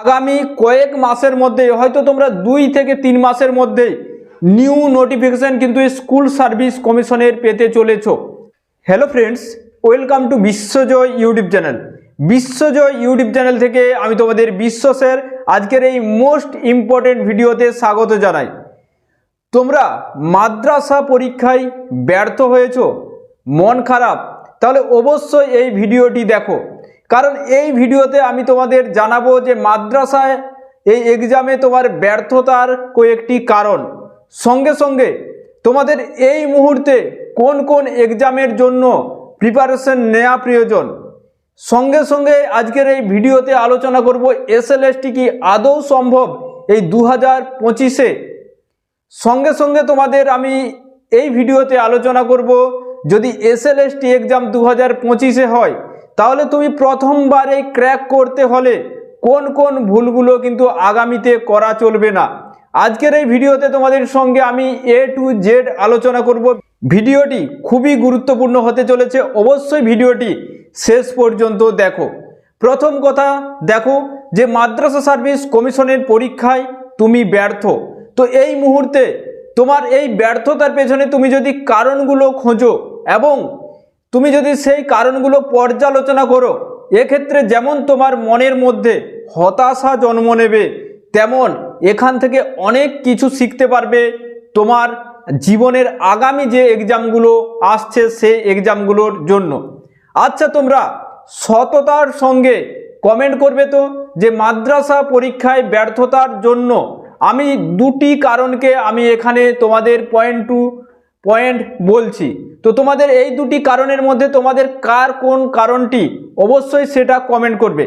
আগামী কয়েক মাসের মধ্যে, হয়তো তোমরা দুই থেকে তিন মাসের মধ্যে নিউ নোটিফিকেশান কিন্তু স্কুল সার্ভিস কমিশনের পেতে চলেছ। Hello friends welcome to Bishwajoy YouTube channel Bishwajoy YouTube channel থেকে আমি তোমাদের বিশ্বসের আজকের এই মোস্ট ইম্পর্টেন্ট ভিডিওতে স্বাগত জানাই। তোমরা মাদ্রাসা পরীক্ষায় ব্যর্থ হয়েছো, মন খারাপ, তাহলে অবশ্যই এই ভিডিওটি দেখো। কারণ এই ভিডিওতে আমি তোমাদের জানাব যে মাদ্রাসায় এই এক্সামে তোমার ব্যর্থতার কয়েকটি কারণ। সঙ্গে সঙ্গে তোমাদের এই মুহূর্তে কোন কোন এক্সামের জন্য প্রিপারেশন নেওয়া প্রয়োজন। সঙ্গে সঙ্গে আজকের এই ভিডিওতে আলোচনা করব, এসএলএসটি কি আদৌ সম্ভব এই দু হাজার পঁচিশে? সঙ্গে সঙ্গে তোমাদের আমি এই ভিডিওতে আলোচনা করব, যদি এসএলএসটি এক্সাম দু হাজার পঁচিশে হয় তাহলে তুমি প্রথমবারে ক্র্যাক করতে হলে কোন কোন ভুলগুলো কিন্তু আগামীতে করা চলবে না। আজকের এই ভিডিওতে তোমাদের সঙ্গে আমি এ টু জেড আলোচনা করব। ভিডিওটি খুবই গুরুত্বপূর্ণ হতে চলেছে। অবশ্যই ভিডিওটি শেষ পর্যন্ত দেখো। প্রথম কথা, দেখো যে মাদ্রাসা সার্ভিস কমিশনের পরীক্ষায় তুমি ব্যর্থ। তো এই মুহূর্তে তোমার এই ব্যর্থতার পেছনে তুমি যদি কারণগুলো খোঁজো এবং তুমি যদি সেই কারণগুলো পর্যালোচনা করো, এক্ষেত্রে যেমন তোমার মনের মধ্যে হতাশা জন্ম নেবে, তেমন এখান থেকে অনেক কিছু শিখতে পারবে। তোমার জীবনের আগামী যে এক্সামগুলো আসছে, সেই এক্সামগুলোর জন্য। আচ্ছা তোমরা সততার সঙ্গে কমেন্ট করবে তো যে মাদ্রাসা পরীক্ষায় ব্যর্থতার জন্য আমি দুটি কারণকে আমি এখানে তোমাদের পয়েন্ট টু পয়েন্ট বলছি। তো তোমাদের এই দুটি কারণের মধ্যে তোমাদের কার কোন কারণটি, অবশ্যই সেটা কমেন্ট করবে।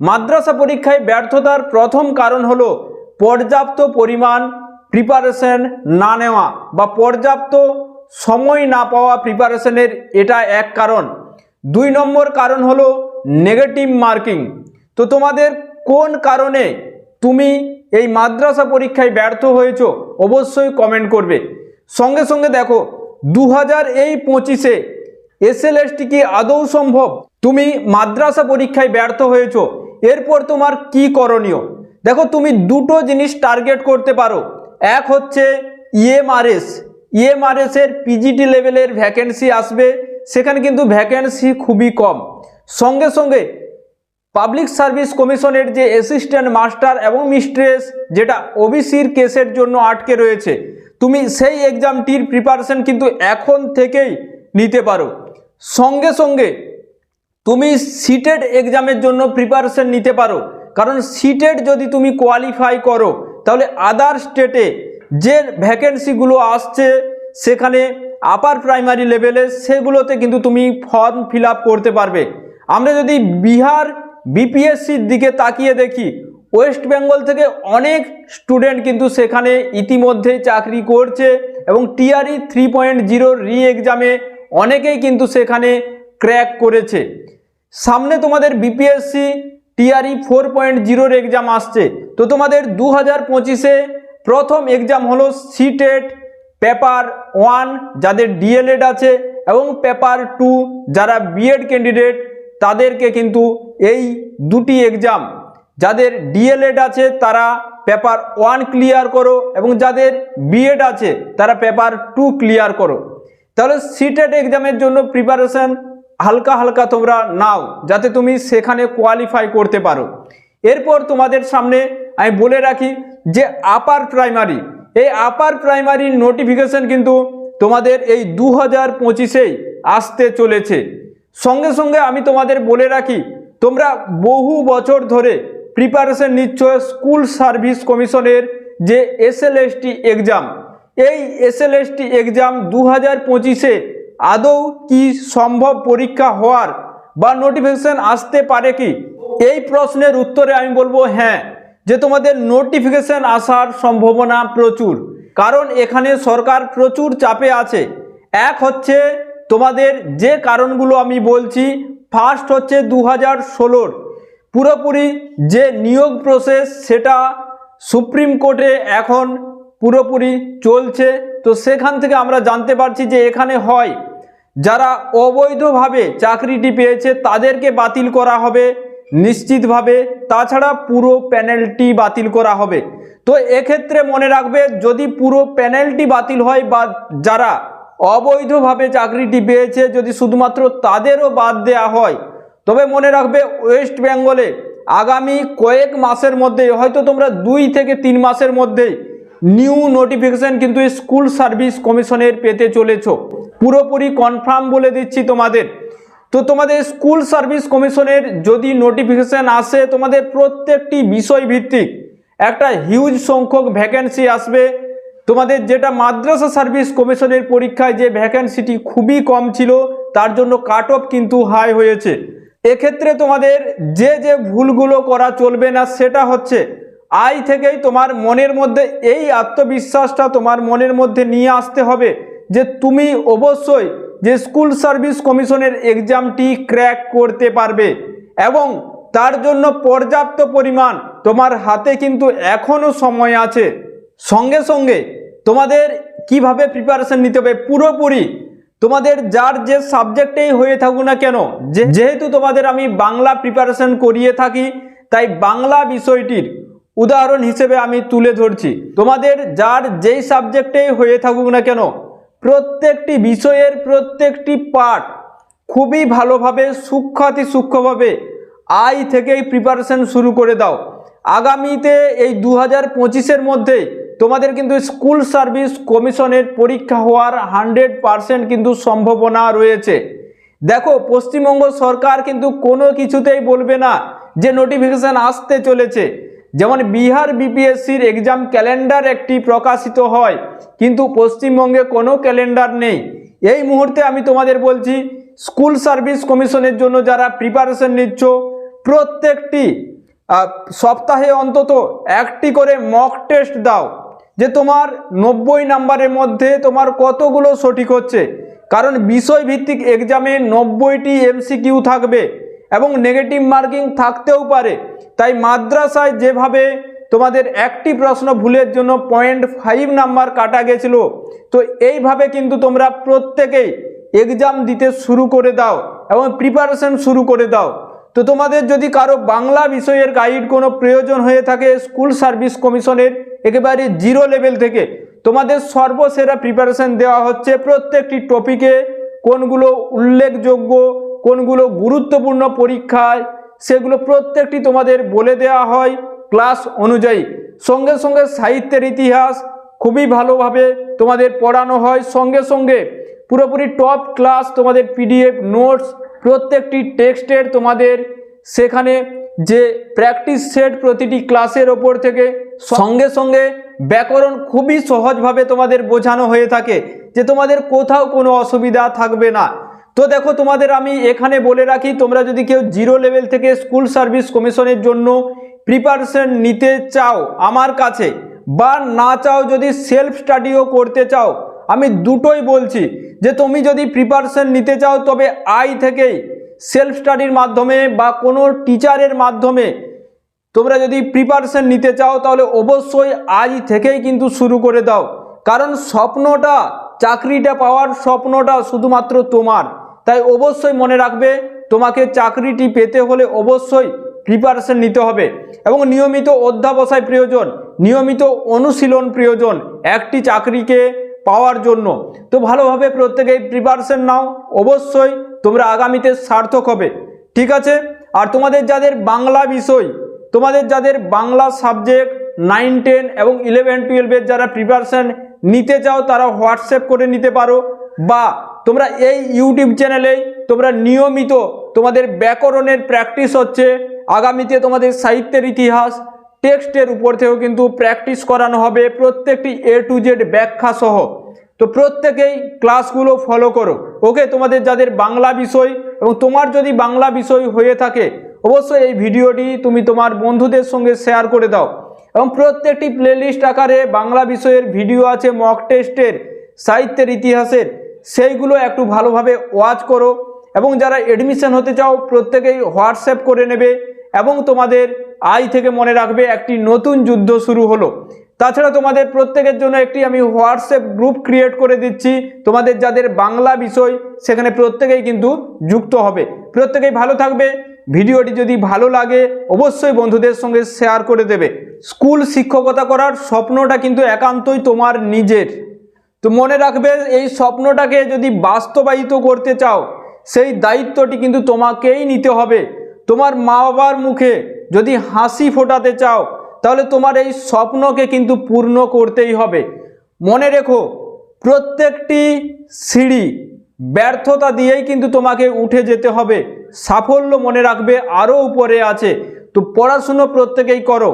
মাদ্রাসা পরীক্ষায় ব্যর্থতার প্রথম কারণ হলো পর্যাপ্ত পরিমাণ প্রিপারেশন না নেওয়া বা পর্যাপ্ত সময় না পাওয়া প্রিপারেশনের এটা এক কারণ। দুই নম্বর কারণ হলো নেগেটিভ মার্কিং তো তোমাদের কোন কারণে তুমি এই মাদ্রাসা পরীক্ষায় ব্যর্থ হয়েছো, অবশ্যই কমেন্ট করবে। সঙ্গে সঙ্গে দেখো দু হাজার এই পঁচিশে এসএলএসটি কি আদৌ সম্ভব? তুমি মাদ্রাসা পরীক্ষায় ব্যর্থ হয়েছো, এরপর তোমার কি করণীয়? দেখো, তুমি দুটো জিনিস টার্গেট করতে পারো। এক হচ্ছে ইএমআরএস ইএমআরএস এর পিজিটি লেভেলের ভ্যাকেন্সি আসবে, সেখানে কিন্তু ভ্যাকেন্সি খুবই কম। সঙ্গে সঙ্গে পাবলিক সার্ভিস কমিশনের যে অ্যাসিস্ট্যান্ট মাস্টার এবং মিস্ট্রেস যেটা ওবিসির কেসের জন্য আটকে রয়েছে তুমি সেই এক্সামটির প্রিপারেশন কিন্তু এখন থেকেই নিতে পারো। সঙ্গে সঙ্গে তুমি সিটেড এক্সামের জন্য প্রিপারেশন নিতে পারো। কারণ সিটেড যদি তুমি কোয়ালিফাই করো, তাহলে আদার স্টেটে যে ভ্যাকেন্সিগুলো আসছে, সেখানে আপার প্রাইমারি লেভেলে সেগুলোতে কিন্তু তুমি ফর্ম ফিল করতে পারবে। আমরা যদি বিহার বিপিএসসির দিকে তাকিয়ে দেখি ওয়েস্ট বেঙ্গল থেকে অনেক স্টুডেন্ট কিন্তু সেখানে ইতিমধ্যেই চাকরি করছে এবং টিআরই থ্রি পয়েন্ট জিরো রি এক্সামে অনেকেই কিন্তু সেখানে ক্র্যাক করেছে। সামনে তোমাদের বিপিএসসি টিআরই ফোর পয়েন্ট জিরোর এক্সাম আসছে। তো তোমাদের দু হাজার পঁচিশে প্রথম এক্সাম হলো সিটেট পেপার ওয়ান যাদের ডিএলএড আছে এবং পেপার টু যারা বিএড ক্যান্ডিডেট তাদেরকে কিন্তু এই দুটি এক্সাম যাদের ডিএলএড আছে, তারা পেপার ওয়ান ক্লিয়ার করো এবং যাদের বিএড আছে, তারা পেপার টু ক্লিয়ার করো। তাহলে সিটেট এক্সামের জন্য প্রিপারেশন হালকা হালকা তোমরা নাও, যাতে তুমি সেখানে কোয়ালিফাই করতে পারো। এরপর তোমাদের সামনে আমি বলে রাখি যে আপার প্রাইমারি এই আপার প্রাইমারির নোটিফিকেশন কিন্তু তোমাদের এই দু হাজার পঁচিশেই আসতে চলেছে। সঙ্গে সঙ্গে আমি তোমাদের বলে রাখি, তোমরা বহু বছর ধরে প্রিপারেশন নিচ্ছ স্কুল সার্ভিস কমিশনের যে এসএলএসটি এক্সাম এই এসএলএসটি এক্সাম দু হাজার পঁচিশে আদৌ কি সম্ভব পরীক্ষা হওয়ার বা নোটিফিকেশন আসতে পারে কি? এই প্রশ্নের উত্তরে আমি বলব হ্যাঁ যে তোমাদের নোটিফিকেশন আসার সম্ভাবনা প্রচুর। কারণ এখানে সরকার প্রচুর চাপে আছে। এক হচ্ছে তোমাদের যে কারণগুলো আমি বলছি ফার্স্ট হচ্ছে দু হাজার ষোলোর। পুরোপুরি যে নিয়োগ প্রসেস সেটা সুপ্রিম কোর্টে এখন পুরোপুরি চলছে। তো সেখান থেকে আমরা জানতে পারছি যে এখানে হয়, যারা অবৈধভাবে চাকরিটি পেয়েছে তাদেরকে বাতিল করা হবে নিশ্চিতভাবে। তাছাড়া পুরো প্যানেলটি বাতিল করা হবে। তো এক্ষেত্রে মনে রাখবে, যদি পুরো প্যানেলটি বাতিল হয় বা যারা অবৈধভাবে চাকরিটি পেয়েছে, যদি শুধুমাত্র তাদেরও বাদ দেওয়া হয় তবে মনে রাখবে ওয়েস্ট বেঙ্গলে আগামী কয়েক মাসের মধ্যে হয়তো তোমরা দুই থেকে তিন মাসের মধ্যেই নিউ নোটিফিকেশন কিন্তু স্কুল সার্ভিস কমিশনের পেতে চলেছ। পুরোপুরি কনফার্ম বলে দিচ্ছি তোমাদের। তো তোমাদের স্কুল সার্ভিস কমিশনের যদি নোটিফিকেশন আসে, তোমাদের প্রত্যেকটি বিষয় ভিত্তিক একটা হিউজ সংখ্যক ভ্যাকেন্সি আসবে। তোমাদের যেটা মাদ্রাসা সার্ভিস কমিশনের পরীক্ষায় যে ভ্যাকেন্সিটি খুবই কম ছিল, তার জন্য কাট অফ কিন্তু হাই হয়েছে। এক্ষেত্রে তোমাদের যে যে ভুলগুলো করা চলবে না, সেটা হচ্ছে আই থেকেই তোমার মনের মধ্যে এই আত্মবিশ্বাসটা তোমার মনের মধ্যে নিয়ে আসতে হবে যে তুমি অবশ্যই যে স্কুল সার্ভিস কমিশনের এক্সামটি ক্র্যাক করতে পারবে এবং তার জন্য পর্যাপ্ত পরিমাণ তোমার হাতে কিন্তু এখনও সময় আছে। সঙ্গে সঙ্গে তোমাদের কীভাবে প্রিপারেশন নিতে হবে, পুরোপুরি তোমাদের যার যে সাবজেক্টেই হয়ে থাকুক না কেন যে- যেহেতু তোমাদের আমি বাংলা প্রিপারেশন করিয়ে থাকি তাই বাংলা বিষয়টির উদাহরণ হিসেবে আমি তুলে ধরছি। তোমাদের যার যেই সাবজেক্টেই হয়ে থাকুক না কেন প্রত্যেকটি বিষয়ের প্রত্যেকটি পার্ট খুবই ভালোভাবে সূক্ষ্মাতি সূক্ষ্মভাবে আই থেকেই প্রিপারেশন শুরু করে দাও। আগামীতে এই দু হাজার পঁচিশের মধ্যে তোমাদের কিন্তু স্কুল সার্ভিস কমিশনের পরীক্ষা হওয়ার হান্ড্রেড পারসেন্ট কিন্তু সম্ভাবনা রয়েছে। দেখো, পশ্চিমবঙ্গ সরকার কিন্তু কোনো কিছুতেই বলবে না যে নোটিফিকেশান আসতে চলেছে। যেমন বিহার বিপিএসসির এক্সাম ক্যালেন্ডার একটি প্রকাশিত হয়, কিন্তু পশ্চিমবঙ্গে কোনো ক্যালেন্ডার নেই। এই মুহূর্তে আমি তোমাদের বলছি, স্কুল সার্ভিস কমিশনের জন্য যারা প্রিপারেশন নিচ্ছ, প্রত্যেকটি সপ্তাহে অন্তত একটি করে মক টেস্ট দাও। যে তোমার নব্বই নাম্বারের মধ্যে তোমার কতগুলো সঠিক হচ্ছে? কারণ বিষয়ভিত্তিক এক্সামে নব্বইটি এমসিকিউ থাকবে এবং নেগেটিভ মার্কিং থাকতেও পারে। তাই মাদ্রাসায় যেভাবে তোমাদের একটি প্রশ্ন ভুলের জন্য পয়েন্ট ফাইভ নাম্বার কাটা গেছিল, তো এইভাবে কিন্তু তোমরা প্রত্যেকেই এক্সাম দিতে শুরু করে দাও এবং প্রিপারেশন শুরু করে দাও। তো তোমাদের যদি কারও বাংলা বিষয়ের গাইড কোনো প্রয়োজন হয়ে থাকে স্কুল সার্ভিস কমিশনের একেবারে জিরো লেভেল থেকে। তোমাদের সর্বসেরা প্রিপারেশন দেওয়া হচ্ছে প্রত্যেকটি টপিকে কোনগুলো উল্লেখযোগ্য, কোনগুলো গুরুত্বপূর্ণ পরীক্ষায়, সেগুলো প্রত্যেকটি তোমাদের বলে দেওয়া হয় ক্লাস অনুযায়ী। সঙ্গে সঙ্গে সাহিত্যের ইতিহাস খুবই ভালোভাবে তোমাদের পড়ানো হয়। সঙ্গে সঙ্গে পুরোপুরি টপ ক্লাস তোমাদের পিডিএফ নোটস প্রত্যেকটি টেক্সটের তোমাদের সেখানে যে প্র্যাকটিস সেট প্রতিটি ক্লাসের ওপর থেকে সঙ্গে সঙ্গে ব্যাকরণ খুবই সহজভাবে তোমাদের বোঝানো হয়ে থাকে যে তোমাদের কোথাও কোনো অসুবিধা থাকবে না। তো দেখো তোমাদের আমি এখানে বলে রাখি, তোমরা যদি কেউ জিরো লেভেল থেকে স্কুল সার্ভিস কমিশনের জন্য প্রিপারেশন নিতে চাও আমার কাছে বা না চাও যদি সেলফ স্টাডিও করতে চাও, আমি দুটোই বলছি যে তুমি যদি প্রিপারেশন নিতে চাও তবে আই থেকেই সেলফ স্টাডির মাধ্যমে বা কোনো টিচারের মাধ্যমে তোমরা যদি প্রিপারেশন নিতে চাও, তাহলে অবশ্যই আজ থেকেই কিন্তু শুরু করে দাও। কারণ স্বপ্নটা, চাকরিটা পাওয়ার স্বপ্নটা শুধুমাত্র তোমার। তাই অবশ্যই মনে রাখবে, তোমাকে চাকরিটি পেতে হলে অবশ্যই প্রিপারেশন নিতে হবে। এবং নিয়মিত অধ্যাবসায় প্রয়োজন, নিয়মিত অনুশীলন প্রয়োজন একটি চাকরিকে পাওয়ার জন্য। তো ভালোভাবে প্রত্যেকেই প্রিপারেশন নাও। অবশ্যই তোমরা আগামীতে সার্থক হবে, ঠিক আছে? আর তোমাদের যাদের বাংলা বিষয়, তোমাদের যাদের বাংলা সাবজেক্ট নাইন টেন এবং ইলেভেন টুয়েলভের যারা প্রিপারেশন নিতে চাও তারা হোয়াটসঅ্যাপ করে নিতে পারো। বা তোমরা এই ইউটিউব চ্যানেলেই তোমরা নিয়মিত তোমাদের ব্যাকরণের প্র্যাকটিস হচ্ছে, আগামীতে তোমাদের সাহিত্যের ইতিহাস টেক্সটের উপর থেকেও কিন্তু প্র্যাকটিস করানো হবে, প্রত্যেকটি এ টু জেড ব্যাখ্যা সহ তো প্রত্যেকেই ক্লাসগুলো ফলো করো। ওকে তোমাদের যাদের বাংলা বিষয় এবং তোমার যদি বাংলা বিষয় হয়ে থাকে, অবশ্যই এই ভিডিওটি তুমি তোমার বন্ধুদের সঙ্গে শেয়ার করে দাও। এবং প্রত্যেকটি প্লেলিস্ট আকারে বাংলা বিষয়ের ভিডিও আছে মক টেস্টের সাহিত্যের ইতিহাসের, সেইগুলো একটু ভালোভাবে ওয়াচ করো। এবং যারা এডমিশন হতে চাও, প্রত্যেকেই হোয়াটসঅ্যাপ করে নেবে। এবং তোমাদের আই থেকে মনে রাখবে, একটি নতুন যুদ্ধ শুরু হলো। তাছাড়া তোমাদের প্রত্যেকের জন্য একটি আমি হোয়াটসঅ্যাপ গ্রুপ ক্রিয়েট করে দিচ্ছি। তোমাদের যাদের বাংলা বিষয়, সেখানে প্রত্যেকেই কিন্তু যুক্ত হবে। প্রত্যেকেই ভালো থাকবে। ভিডিওটি যদি ভালো লাগে, অবশ্যই বন্ধুদের সঙ্গে শেয়ার করে দেবে। স্কুল শিক্ষকতা করার স্বপ্নটা কিন্তু একান্তই তোমার নিজের। তো মনে রাখবে, এই স্বপ্নটাকে যদি বাস্তবায়িত করতে চাও, সেই দায়িত্বটি কিন্তু তোমাকেই নিতে হবে। তোমার মা বাবার মুখে যদি হাসি ফোটাতে চাও তাহলে তোমার এই স্বপ্নকে কিন্তু পূর্ণ করতেই হবে। মনে রেখো, প্রত্যেকটি সিঁড়ি ব্যর্থতা দিয়েই কিন্তু তোমাকে উঠে যেতে হবে। সাফল্য মনে রাখবে আরও উপরে আছে। তো পড়াশুনো প্রত্যেকেই করো।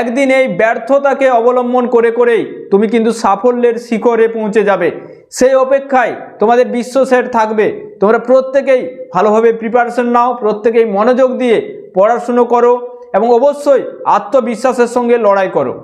একদিন এই ব্যর্থতাকে অবলম্বন করে করেই তুমি কিন্তু সাফল্যের শিখরে পৌঁছে যাবে। সেই অপেক্ষায় তোমাদের বিশ্ব সেট থাকবে। তোমরা প্রত্যেকেই ভালোভাবে প্রিপারেশন নাও, প্রত্যেকেই মনোযোগ দিয়ে পড়াশুনো করো। এবং অবশ্যই আত্মবিশ্বাসের সঙ্গে লড়াই করো।